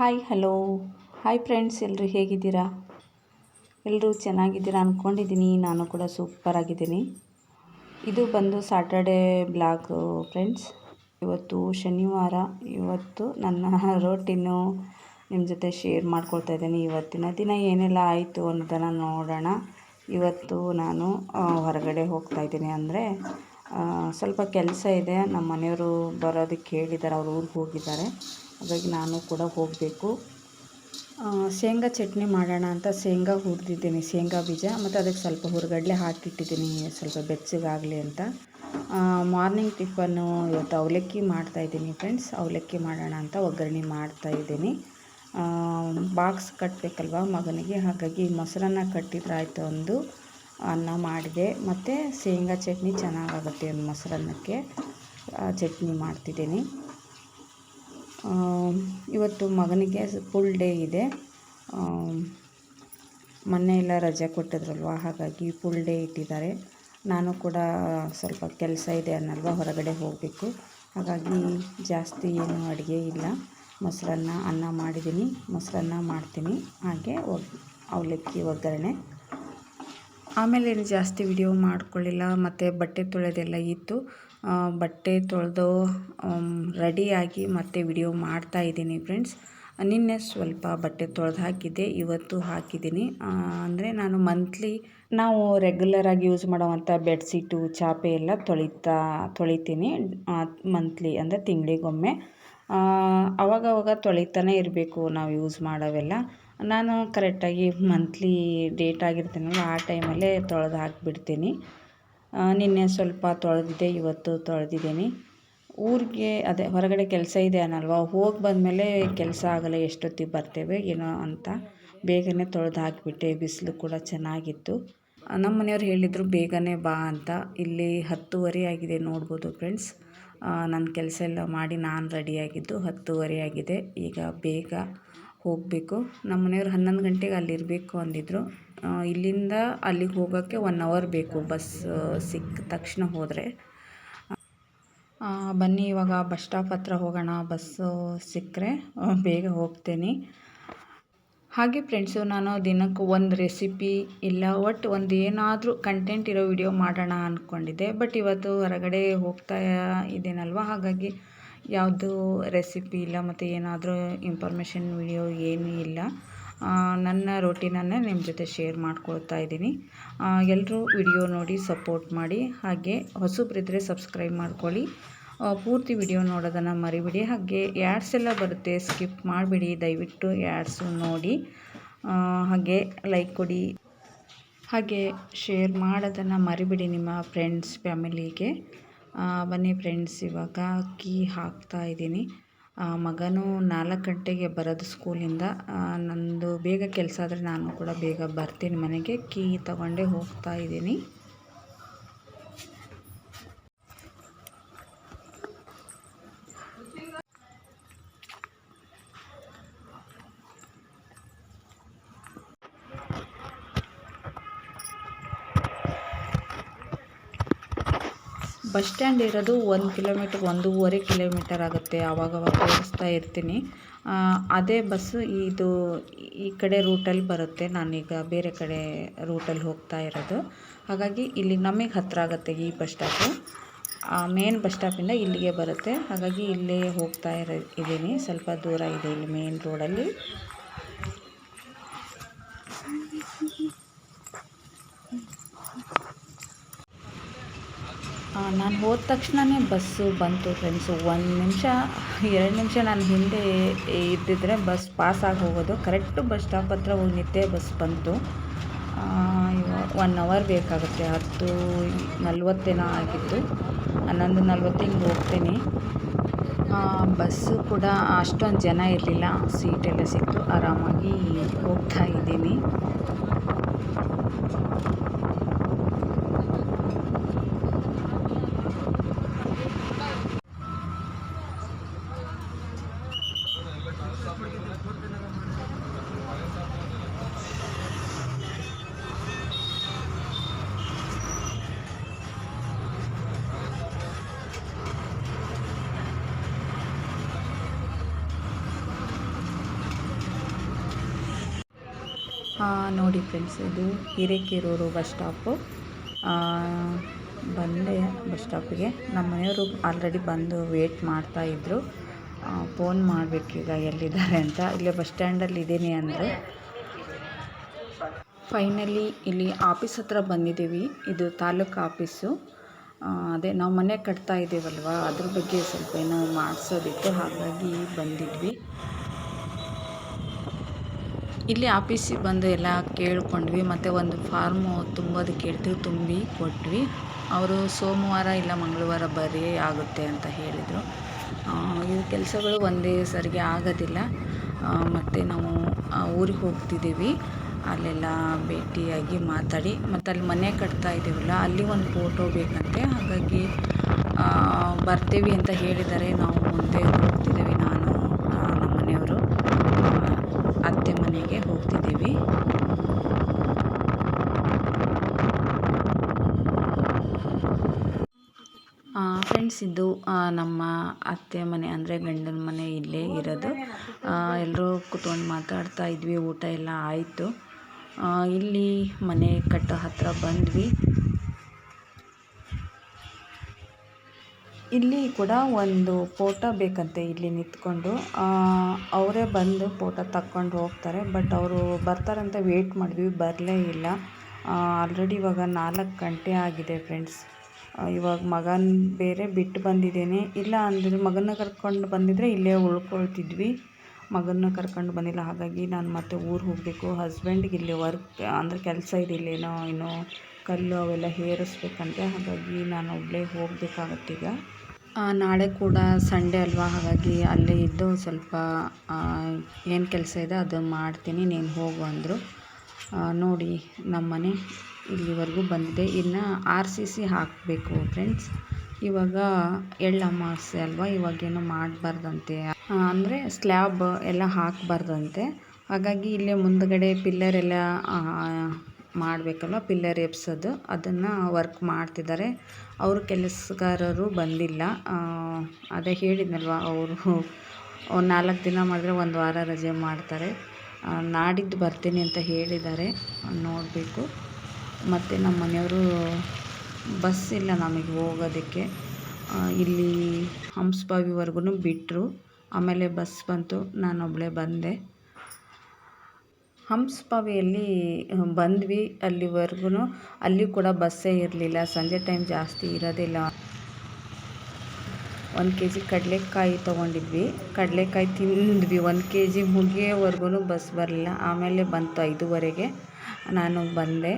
Hi hello hi friends ಎಲ್ಲರೂ ಹೇಗಿದ್ದೀರಾ? ಎಲ್ಲರೂ ಚೆನ್ನಾಗಿದ್ದೀರಾ ಅಂದ್ಕೊಂಡಿದ್ದೀನಿ ನಾನು ಕೂಡ ಸೂಪರಾಗಿದ್ದೀನಿ ಇದು ಬಂದು ಸಾಟರ್ಡೇ ಬ್ಲಾಗ್ ಫ್ರೆಂಡ್ಸ್ ಇವತ್ತು ಶನಿವಾರ. ಇವತ್ತು ನನ್ನ ರೋಟಿನ್ನು ನಿಮ್ಮ ಜೊತೆ ಶೇರ್ ಮಾಡ್ಕೊಳ್ತಾ ಇದ್ದೀನಿ. ಇವತ್ತಿನ ದಿನ ಏನೆಲ್ಲ ಆಯಿತು ಅನ್ನೋದನ್ನು ನೋಡೋಣ. ಇವತ್ತು ನಾನು ಹೊರಗಡೆ ಹೋಗ್ತಾ ಇದ್ದೀನಿ ಅಂದರೆ ಸ್ವಲ್ಪ ಕೆಲಸ ಇದೆ. ನಮ್ಮ ಮನೆಯವರು ಬರೋದಕ್ಕೆ ಹೇಳಿದ್ದಾರೆ. ಅವ್ರು ಊರಿಗೆ ಹೋಗಿದ್ದಾರೆ. ಹಾಗಾಗಿ ನಾನು ಕೂಡ ಹೋಗಬೇಕು. ಶೇಂಗಾ ಚಟ್ನಿ ಮಾಡೋಣ ಅಂತ ಶೇಂಗಾ ಹುರಿದಿದ್ದೀನಿ, ಶೇಂಗಾ ಬೀಜ, ಮತ್ತು ಅದಕ್ಕೆ ಸ್ವಲ್ಪ ಹುರ್ಗಡ್ಲೆ ಹಾಕಿಟ್ಟಿದ್ದೀನಿ, ಸ್ವಲ್ಪ ಬೆಚ್ಚಗಾಗಲಿ ಅಂತ. ಮಾರ್ನಿಂಗ್ ಟಿಫನ್ನು ಇವತ್ತು ಅವಲಕ್ಕಿ ಮಾಡ್ತಾಯಿದ್ದೀನಿ ಫ್ರೆಂಡ್ಸ್. ಅವಲಕ್ಕಿ ಮಾಡೋಣ ಅಂತ ಒಗ್ಗರಣೆ ಮಾಡ್ತಾಯಿದ್ದೀನಿ ಬಾಕ್ಸ್ ಕಟ್ಟಬೇಕಲ್ವ ಮಗನಿಗೆ? ಹಾಗಾಗಿ ಮೊಸರನ್ನ ಕಟ್ಟಿದ್ರಾಯ್ತು ಒಂದು ಅನ್ನ ಮಾಡಿದೆ. ಮತ್ತು ಶೇಂಗಾ ಚಟ್ನಿ ಚೆನ್ನಾಗಾಗುತ್ತೆ ಒಂದು ಮೊಸರನ್ನಕ್ಕೆ ಚಟ್ನಿ ಮಾಡ್ತಿದ್ದೀನಿ. ಇವತ್ತು ಮಗನಿಗೆ ಫುಲ್ ಡೇ ಇದೆ. ಮೊನ್ನೆ ಎಲ್ಲ ರಜೆ ಕೊಟ್ಟಿದ್ರಲ್ವ, ಹಾಗಾಗಿ ಫುಲ್ ಡೇ ಇಟ್ಟಿದ್ದಾರೆ. ನಾನು ಕೂಡ ಸ್ವಲ್ಪ ಕೆಲಸ ಇದೆ ಅನ್ನಲ್ವ, ಹೊರಗಡೆ ಹೋಗಬೇಕು. ಹಾಗಾಗಿ ಜಾಸ್ತಿ ಏನು ಅಡುಗೆ ಇಲ್ಲ. ಮೊಸರನ್ನ ಅನ್ನ ಮಾಡಿದ್ದೀನಿ, ಮೊಸರನ್ನ ಮಾಡ್ತೀನಿ. ಹಾಗೆ ಒಗ್, ಅವಲಕ್ಕಿ ಒಗ್ಗರಣೆ. ಆಮೇಲೆ ಏನು ಜಾಸ್ತಿ ವಿಡಿಯೋ ಮಾಡ್ಕೊಳ್ಳಿಲ್ಲ, ಮತ್ತು ಬಟ್ಟೆ ತೊಳೆಯೋದೆಲ್ಲ ಇತ್ತು. ಬಟ್ಟೆ ತೊಳೆದು ರೆಡಿಯಾಗಿ ಮತ್ತೆ ವಿಡಿಯೋ ಮಾಡ್ತಾ ಇದ್ದೀನಿ ಫ್ರೆಂಡ್ಸ್. ನಿನ್ನೆ ಸ್ವಲ್ಪ ಬಟ್ಟೆ ತೊಳೆದು ಹಾಕಿದ್ದೆ, ಇವತ್ತು ಹಾಕಿದ್ದೀನಿ. ಅಂದರೆ ನಾನು ಮಂತ್ಲಿ ನಾವು ರೆಗ್ಯುಲರಾಗಿ ಯೂಸ್ ಮಾಡೋವಂಥ ಬೆಡ್ಶೀಟು ಚಾಪೆ ಎಲ್ಲ ತೊಳಿತಾ, ತೊಳಿತೀನಿ ಮಂತ್ಲಿ ಅಂದರೆ ತಿಂಗಳಿಗೊಮ್ಮೆ. ಅವಾಗವಾಗ ತೊಳಿತಾನೆ ಇರಬೇಕು ನಾವು ಯೂಸ್ ಮಾಡೋವೆಲ್ಲ. ನಾನು ಕರೆಕ್ಟಾಗಿ ಮಂತ್ಲಿ ಡೇಟ್ ಆಗಿರ್ತೀನಲ್ಲ, ಆ ಟೈಮಲ್ಲೇ ತೊಳೆದು ಹಾಕಿಬಿಡ್ತೀನಿ. ನಿನ್ನೆ ಸ್ವಲ್ಪ ತೊಳೆದಿದ್ದೆ, ಇವತ್ತು ತೊಳೆದಿದ್ದೀನಿ. ಊರಿಗೆ ಅದೇ ಹೊರಗಡೆ ಕೆಲಸ ಇದೆ ಅನ್ನಲ್ವ? ಹೋಗಿ ಬಂದಮೇಲೆ ಕೆಲಸ ಆಗಲ್ಲ, ಎಷ್ಟೊತ್ತಿಗೆ ಬರ್ತೇವೆ, ಏನೋ ಅಂತ ಬೇಗನೆ ತೊಳೆದು ಹಾಕಿಬಿಟ್ಟೆ, ಬಿಸಿಲು ಕೂಡ ಚೆನ್ನಾಗಿತ್ತು. ನಮ್ಮ ಮನೆಯವ್ರು ಹೇಳಿದರು, ಬೇಗನೆ ಬಾ ಅಂತ. ಇಲ್ಲಿ ಹತ್ತುವರೆ ಆಗಿದೆ, ನೋಡ್ಬೋದು ಫ್ರೆಂಡ್ಸ್ ನನ್ನ ಕೆಲಸ ಎಲ್ಲ ಮಾಡಿ ನಾನು ರೆಡಿಯಾಗಿದ್ದು ಹತ್ತುವರೆ ಆಗಿದೆ. ಈಗ ಬೇಗ ಹೋಗಬೇಕು. ನಮ್ಮ ಮನೆಯವ್ರು ಹನ್ನೊಂದು ಗಂಟೆಗೆ ಅಲ್ಲಿರಬೇಕು ಅಂದಿದ್ದರು ಇಲ್ಲಿಂದ ಅಲ್ಲಿಗೆ ಹೋಗೋಕ್ಕೆ ಒನ್ ಅವರ್ ಬೇಕು ಬಸ್ ಸಿಕ್ಕ ತಕ್ಷಣ ಹೋದರೆ. ಬನ್ನಿ, ಇವಾಗ ಬಸ್ ಸ್ಟಾಪ್ ಹತ್ರ ಹೋಗೋಣ ಬಸ್ಸು ಸಿಕ್ಕರೆ ಬೇಗ ಹೋಗ್ತೀನಿ. ಹಾಗೆ ಫ್ರೆಂಡ್ಸು ನಾನು ದಿನಕ್ಕೆ ಒಂದು ರೆಸಿಪಿ ಇಲ್ಲ ಒಟ್ಟು ಒಂದು ಏನಾದರೂ ಕಂಟೆಂಟ್ ಇರೋ ವಿಡಿಯೋ ಮಾಡೋಣ ಅಂದ್ಕೊಂಡಿದ್ದೆ ಬಟ್ ಇವತ್ತು ಹೊರಗಡೆ ಹೋಗ್ತಾ ಇದ್ದೀನಲ್ವ ಹಾಗಾಗಿ ಯಾವುದು ರೆಸಿಪಿ ಇಲ್ಲ ಮತ್ತು ಏನಾದರೂ ಇನ್ಫಾರ್ಮೇಷನ್ ವಿಡಿಯೋ ಏನೂ ಇಲ್ಲ. ನನ್ನ ರೋಟಿನನ್ನೇ ನಿಮ್ಮ ಜೊತೆ ಶೇರ್ ಮಾಡ್ಕೊಳ್ತಾ ಇದ್ದೀನಿ. ಎಲ್ಲರೂ ವಿಡಿಯೋ ನೋಡಿ ಸಪೋರ್ಟ್ ಮಾಡಿ, ಹಾಗೆ ಹೊಸಬ್ರಿದ್ದರೆ ಸಬ್ಸ್ಕ್ರೈಬ್ ಮಾಡ್ಕೊಳ್ಳಿ. ಪೂರ್ತಿ ವಿಡಿಯೋ ನೋಡೋದನ್ನು ಮರಿಬಿಡಿ. ಹಾಗೆ ಯಾಡ್ಸ್ ಎಲ್ಲ ಬರುತ್ತೆ ಸ್ಕಿಪ್ ಮಾಡಿಬಿಡಿ. ದಯವಿಟ್ಟು ಯಾಡ್ಸು ನೋಡಿ. ಹಾಗೆ ಲೈಕ್ ಕೊಡಿ. ಹಾಗೆ ಶೇರ್ ಮಾಡೋದನ್ನು ಮರಿಬಿಡಿ ನಿಮ್ಮ ಫ್ರೆಂಡ್ಸ್ ಫ್ಯಾಮಿಲಿಗೆ ಬನ್ನಿ ಫ್ರೆಂಡ್ಸ್ ಇವಾಗ ಅಕ್ಕಿ ಹಾಕ್ತಾ ಇದ್ದೀನಿ. ಮಗನೂ ನಾಲ್ಕು ಗಂಟೆಗೆ ಬರೋದು ಸ್ಕೂಲಿಂದ ನಂದು ಬೇಗ ಕೆಲಸ ಆದರೆ ನಾನು ಕೂಡ ಬೇಗ ಬರ್ತೀನಿ ಮನೆಗೆ. ಕೀ ತಗೊಂಡೇ ಹೋಗ್ತಾ ಇದ್ದೀನಿ. ಬಸ್ ಸ್ಟ್ಯಾಂಡ್ ಇರೋದು ಒಂದು ಕಿಲೋಮೀಟ್ರ್, ಒಂದೂವರೆ ಕಿಲೋಮೀಟರ್ ಆಗುತ್ತೆ. ಆವಾಗವಾಗ ಓಡಿಸ್ತಾ ಇರ್ತೀನಿ. ಅದೇ ಬಸ್ಸು ಇದು ಈ ಕಡೆ ರೂಟಲ್ಲಿ ಬರುತ್ತೆ. ನಾನೀಗ ಬೇರೆ ಕಡೆ ರೂಟಲ್ಲಿ ಹೋಗ್ತಾ ಇರೋದು. ಹಾಗಾಗಿ ಇಲ್ಲಿ ನಮಗೆ ಹತ್ತಿರ ಆಗುತ್ತೆ ಈ ಬಸ್ ಸ್ಟಾಪು. ಮೇನ್ ಬಸ್ ಸ್ಟಾಪಿಂದ ಇಲ್ಲಿಗೆ ಬರುತ್ತೆ. ಹಾಗಾಗಿ ಇಲ್ಲೇ ಹೋಗ್ತಾ ಇರೋ, ಇದ್ದೀನಿ. ಸ್ವಲ್ಪ ದೂರ ಇದೆ ಇಲ್ಲಿ ಮೇನ್ ರೋಡಲ್ಲಿ. ನಾನು ಹೋದ ತಕ್ಷಣವೇ ಬಸ್ಸು ಬಂತು ಫ್ರೆಂಡ್ಸು ಒಂದು ನಿಮಿಷ, ಎರಡು ನಿಮಿಷ ನಾನು ಹಿಂದೆ ಇದ್ದಿದ್ರೆ ಬಸ್ ಪಾಸ್ ಆಗಿ ಹೋಗೋದು. ಕರೆಕ್ಟು ಬಸ್ ಸ್ಟಾಪ್ ಹತ್ರ ಹೋಗಿ ಬಸ್ ಬಂತು. ಒನ್ ಅವರ್ ಬೇಕಾಗುತ್ತೆ. ಹತ್ತು, ನಲ್ವತ್ತೇನೋ ಆಗಿತ್ತು. ಹನ್ನೊಂದು, ನಲ್ವತ್ತು ಹಿಂಗೆ ಹೋಗ್ತೀನಿ. ಬಸ್ಸು ಕೂಡ ಅಷ್ಟೊಂದು ಜನ ಇರಲಿಲ್ಲ. ಸೀಟೆಲ್ಲ ಸಿಕ್ತು. ಆರಾಮಾಗಿ ಹೋಗ್ತಾ ಇದ್ದೀನಿ. ನೋಡಿ ಫ್ರೆಂಡ್ಸ್ ಇದು ಹಿರೇಕೆರೂರು ಬಸ್ ಸ್ಟಾಪು ಬಂದೆ ಬಸ್ ಸ್ಟಾಪಿಗೆ ನಮ್ಮ ಮನೆಯವರು ಆಲ್ರೆಡಿ ಬಂದು ವೇಟ್ ಮಾಡ್ತಾ ಇದ್ದರು ಫೋನ್ ಮಾಡಬೇಕೀಗ ಎಲ್ಲಿದ್ದಾರೆ ಅಂತ. ಇಲ್ಲೇ ಬಸ್ ಸ್ಟ್ಯಾಂಡಲ್ಲಿ ಇದ್ದೀನಿ ಅಂದರು. ಫೈನಲಿ ಇಲ್ಲಿ ಆಫೀಸ್ ಹತ್ರ ಬಂದಿದ್ದೀವಿ. ಇದು ತಾಲೂಕು ಆಫೀಸು ಅದೇ ನಾವು ಮನೆ ಕಟ್ತಾ ಇದ್ದೀವಲ್ವ? ಅದ್ರ ಬಗ್ಗೆ ಸ್ವಲ್ಪ ಏನೋ ಮಾಡಿಸೋದಿತ್ತು. ಹಾಗಾಗಿ ಬಂದಿದ್ವಿ. ಇಲ್ಲಿ ಆಫೀಸಿಗೆ ಬಂದು ಎಲ್ಲ ಕೇಳಿಕೊಂಡ್ವಿ, ಮತ್ತು ಒಂದು ಫಾರ್ಮು ತುಂಬೋದಕ್ಕೆ ಹೇಳ್ತೀವಿ ತುಂಬಿ ಕೊಟ್ವಿ. ಅವರು ಸೋಮವಾರ ಇಲ್ಲ ಮಂಗಳವಾರ ಬರೀ ಆಗುತ್ತೆ ಅಂತ ಹೇಳಿದರು. ಇವು ಕೆಲಸಗಳು ಒಂದೇ ಸರಿಗೆ ಆಗೋದಿಲ್ಲ. ಮತ್ತು ನಾವು ಊರಿಗೆ ಹೋಗ್ತಿದ್ದೀವಿ. ಅಲ್ಲೆಲ್ಲ ಭೇಟಿಯಾಗಿ ಮಾತಾಡಿ, ಮತ್ತು ಅಲ್ಲಿ ಮನೆ ಕಟ್ತಾ ಇದ್ದೀವಲ್ಲ, ಅಲ್ಲಿ ಒಂದು ಫೋಟೋ ಬೇಕಂತೆ. ಹಾಗಾಗಿ ಬರ್ತೀವಿ ಅಂತ ಹೇಳಿದ್ದಾರೆ ನಾವು ಮುಂದೆ ಹೋಗ್ತಿದ್ದೀವಿ ನಾನು ಆ, ನಮ್ಮ ಮನೆಯವರು ಆ, ಅತ್ತೆ ಮನೆಗೆ ಹೋಗ್ತಿದ್ದೀವಿ. ಫ್ರೆಂಡ್ಸ್ ಇದು ನಮ್ಮ ಅತ್ತೆ ಮನೆ ಅಂದರೆ ಗಂಡನ ಮನೆ ಇಲ್ಲೇ ಇರೋದು. ಎಲ್ಲರೂ ಕೂತ್ಕೊಂಡು ಮಾತಾಡ್ತಾ ಇದ್ವಿ, ಊಟ ಎಲ್ಲ ಆಯಿತು. ಇಲ್ಲಿ ಮನೆ ಕಟ್ಟೋ ಹತ್ತಿರ ಬಂದ್ವಿ. ಇಲ್ಲಿ ಕೂಡ ಒಂದು ಫೋಟೋ ಬೇಕಂತೆ ಇಲ್ಲಿ ನಿಂತ್ಕೊಂಡು. ಅವರೇ ಬಂದು ಫೋಟೋ ತಕ್ಕೊಂಡು ಹೋಗ್ತಾರೆ. ಬಟ್ ಅವರು ಬರ್ತಾರಂತ ವೇಟ್ ಮಾಡಿದ್ವಿ. ಬರಲೇ ಇಲ್ಲ. ಆಲ್ರೆಡಿ ಇವಾಗ ನಾಲ್ಕು ಗಂಟೆ ಆಗಿದೆ ಫ್ರೆಂಡ್ಸ್. ಇವಾಗ ಮಗನ ಬೇರೆ ಬಿಟ್ಟು ಬಂದಿದ್ದೇನೆ. ಇಲ್ಲ ಅಂದರೆ ಮಗನ ಕರ್ಕೊಂಡು ಬಂದಿದ್ದರೆ ಇಲ್ಲೇ ಉಳ್ಕೊಳ್ತಿದ್ವಿ. ಮಗನ ಕರ್ಕೊಂಡು ಬಂದಿಲ್ಲ. ಹಾಗಾಗಿ ನಾನು ಮತ್ತೆ ಊರು ಹೋಗಬೇಕು. ಹಸ್ಬೆಂಡ್ಗೆ ಇಲ್ಲಿ ವರ್ಕ್ ಅಂದರೆ ಕೆಲಸ ಇದೆ ಇಲ್ಲೇನೋ ಏನೋ ಕಲ್ಲು ಅವೆಲ್ಲ ಹೇರಿಸ್ಬೇಕಂತೆ. ಹಾಗಾಗಿ ನಾನು ಒಬ್ಬಳೇ ಆ, ನಾಳೆ ಕೂಡ ಸಂಡೇ ಅಲ್ವಾ? ಹಾಗಾಗಿ ಅಲ್ಲೇ ಇದ್ದು ಸ್ವಲ್ಪ ಏನು ಕೆಲಸ ಇದೆ ಅದು ಮಾಡ್ತೀನಿ, ನೀನು ಹೋಗು ಅಂದರು. ನೋಡಿ ನಮ್ಮ ಮನೆ ಇಲ್ಲಿವರೆಗೂ ಬಂದಿದೆ. ಇನ್ನು ಆರ್ ಸಿ ಸಿ ಹಾಕಬೇಕು ಫ್ರೆಂಡ್ಸ್ ಇವಾಗ ಎಳ್ಳು ಅಮಾವಾಸ್ಯೆ ಅಲ್ವಾ? ಇವಾಗೇನು ಮಾಡಬಾರ್ದಂತೆ. ಅಂದರೆ ಸ್ಲ್ಯಾಬ್ ಎಲ್ಲ ಹಾಕಬಾರ್ದಂತೆ. ಹಾಗಾಗಿ ಇಲ್ಲೇ ಮುಂದುಗಡೆ ಪಿಲ್ಲರ್ ಎಲ್ಲ ಮಾಡಬೇಕಲ್ವ, ಪಿಲ್ಲರ್ ಎಬ್ಸೋದು. ಅದನ್ನು ವರ್ಕ್ ಮಾಡ್ತಿದ್ದಾರೆ. ಅವ್ರ ಕೆಲಸಗಾರರು ಬಂದಿಲ್ಲ. ಅದೇ ಹೇಳಿದ್ನಲ್ವ, ಅವರು ನಾಲ್ಕು ದಿನ ಮಾಡಿದ್ರೆ ಒಂದು ವಾರ ರಜೆ ಮಾಡ್ತಾರೆ. ನಾಡಿದ್ದು ಬರ್ತೀನಿ ಅಂತ ಹೇಳಿದ್ದಾರೆ. ನೋಡಬೇಕು. ಮತ್ತು ನಮ್ಮ ಮನೆಯವರು ಬಸ್ ಇಲ್ಲ ನಮಗೆ ಹೋಗೋದಕ್ಕೆ. ಇಲ್ಲಿ ಹಂಸಭಾವಿವರೆಗೂ ಬಿಟ್ಟರು ಆಮೇಲೆ ಬಸ್ ಬಂತು. ನಾನೊಬ್ಬಳೇ ಬಂದೆ. ಹಂಸಭಾವಿಯಲ್ಲಿ ಬಂದ್ವಿ. ಅಲ್ಲಿವರೆಗೂ ಅಲ್ಲಿ ಕೂಡ ಬಸ್ಸೇ ಇರಲಿಲ್ಲ. ಸಂಜೆ ಟೈಮ್ ಜಾಸ್ತಿ ಇರೋದಿಲ್ಲ. ಒಂದು ಕೆ ಜಿ ಕಡಲೆಕಾಯಿ ತೊಗೊಂಡಿದ್ವಿ. ಕಡಲೆಕಾಯಿ ತಿಂದ್ವಿ. ಒಂದು ಕೆ ಜಿ ಮುಗಿಯೋವರೆಗೂ ಬಸ್ ಬರಲಿಲ್ಲ. ಆಮೇಲೆ ಬಂತು ಐದುವರೆಗೆ. ನಾನು ಬಂದೆ.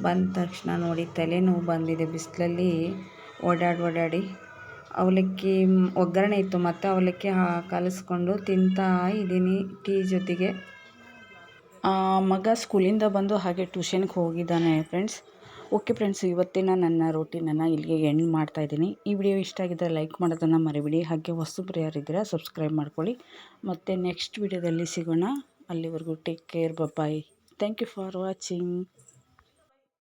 ಬಂದ ತಕ್ಷಣ ನೋಡಿ ತಲೆನೋವು ಬಂದಿದೆ. ಬಿಸಿಲಲ್ಲಿ ಓಡಾಡಿ ಓಡಾಡಿ ಅವಲಕ್ಕಿ, ಒಗ್ಗರಣೆ ಇತ್ತು. ಮತ್ತು ಅವಲಕ್ಕಿ ಕಲಿಸ್ಕೊಂಡು ತಿಂತಾ ಇದ್ದೀನಿ ಟೀ ಜೊತೆಗೆ. ಮಗ ಸ್ಕೂಲಿಂದ ಬಂದು ಹಾಗೆ ಟ್ಯೂಷನ್ಗೆ ಹೋಗಿದ್ದಾನೆ ಫ್ರೆಂಡ್ಸ್ ಓಕೆ ಫ್ರೆಂಡ್ಸ್ ಇವತ್ತಿನ ನನ್ನ ರೋಟಿನನ್ನು ಇಲ್ಲಿಗೆ ಎಂಡ್ ಮಾಡ್ತಾ ಇದ್ದೀನಿ. ಈ ವಿಡಿಯೋ ಇಷ್ಟ ಆಗಿದ್ದರೆ ಲೈಕ್ ಮಾಡೋದನ್ನು ಮರಿಬೇಡಿ. ಹಾಗೆ ಹೊಸಬ್ರು ಯಾರಿದ್ದೀರಾ ಸಬ್ಸ್ಕ್ರೈಬ್ ಮಾಡ್ಕೊಳ್ಳಿ. ಮತ್ತು ನೆಕ್ಸ್ಟ್ ವಿಡಿಯೋದಲ್ಲಿ ಸಿಗೋಣ. ಅಲ್ಲಿವರೆಗೂ take care bye thank you for watching